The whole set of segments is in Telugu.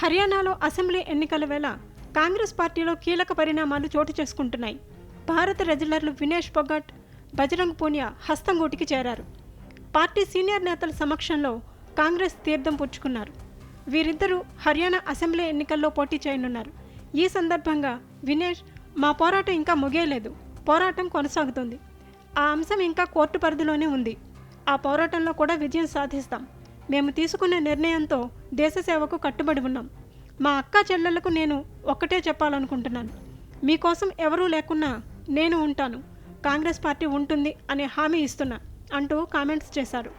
హర్యానాలో అసెంబ్లీ ఎన్నికల వేళ కాంగ్రెస్ పార్టీలో కీలక పరిణామాలు చోటు చేసుకుంటున్నాయి. భారత రెజ్యులర్లు వినేష్ పొగట్ బజరంగ్ పూనియా హస్తంగూటికి చేరారు. పార్టీ సీనియర్ నేతల సమక్షంలో కాంగ్రెస్ తీర్థం పుచ్చుకున్నారు. వీరిద్దరూ హర్యానా అసెంబ్లీ ఎన్నికల్లో పోటీ చేయనున్నారు. ఈ సందర్భంగా వినేష్ మా పోరాటం ఇంకా ముగియలేదు. పోరాటం కొనసాగుతుంది. ఆ అంశం ఇంకా కోర్టు పరిధిలోనే ఉంది. ఆ పోరాటంలో కూడా విజయం సాధిస్తాం. మేము తీసుకున్న నిర్ణయంతో దేశ సేవకు కట్టుబడి ఉన్నాం. మా అక్క చెల్లెలకు నేను ఒక్కటే చెప్పాలనుకుంటున్నాను. మీకోసం ఎవరూ లేకున్నా నేను ఉంటాను. కాంగ్రెస్ పార్టీ ఉంటుంది అనే హామీ ఇస్తున్నా అంటూ కామెంట్స్ చేశారు.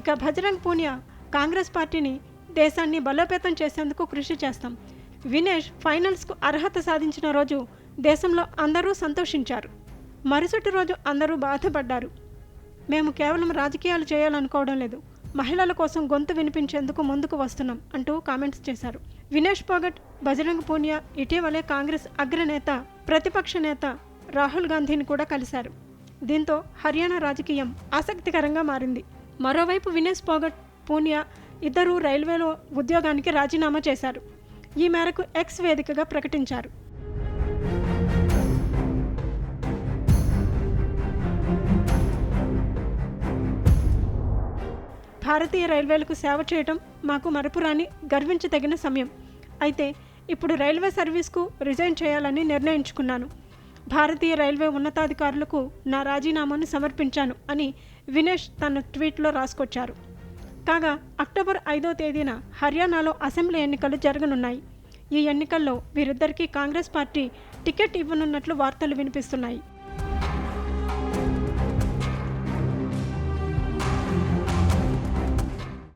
ఇక భజరంగ్ పూనియా కాంగ్రెస్ పార్టీని దేశాన్ని బలోపేతం చేసేందుకు కృషి చేస్తాం. వినేష్ ఫైనల్స్కు అర్హత సాధించిన రోజు దేశంలో అందరూ సంతోషించారు. మరుసటి రోజు అందరూ బాధపడ్డారు. మేము కేవలం రాజకీయాలు చేయాలనుకోవడం లేదు. మహిళల కోసం గొంతు వినిపించేందుకు ముందుకు వస్తున్నాం అంటూ కామెంట్స్ చేశారు. వినేష్ పోగట్ బజరంగ్ పూనియా ఇటీవలే కాంగ్రెస్ అగ్రనేత ప్రతిపక్ష నేత రాహుల్ గాంధీని కూడా కలిశారు. దీంతో హర్యానా రాజకీయం ఆసక్తికరంగా మారింది. మరోవైపు వినేష్ పోగట్ పూనియా ఇద్దరూ రైల్వేలో ఉద్యోగానికి రాజీనామా చేశారు. ఈ మేరకు ఎక్స్ వేదికగా ప్రకటించారు. భారతీయ రైల్వేలకు సేవ చేయటం మాకు మరపురాని గర్వించదగిన సమయం. అయితే ఇప్పుడు రైల్వే సర్వీస్కు రిజైన్ చేయాలని నిర్ణయించుకున్నాను. భారతీయ రైల్వే ఉన్నతాధికారులకు నా రాజీనామాను సమర్పించాను అని వినేష్ తన ట్వీట్లో రాసుకొచ్చారు. కాగా అక్టోబర్ ఐదో తేదీన హర్యానాలో అసెంబ్లీ ఎన్నికలు జరగనున్నాయి. ఈ ఎన్నికల్లో వీరిద్దరికీ కాంగ్రెస్ పార్టీ టికెట్ ఇవ్వనున్నట్లు వార్తలు వినిపిస్తున్నాయి.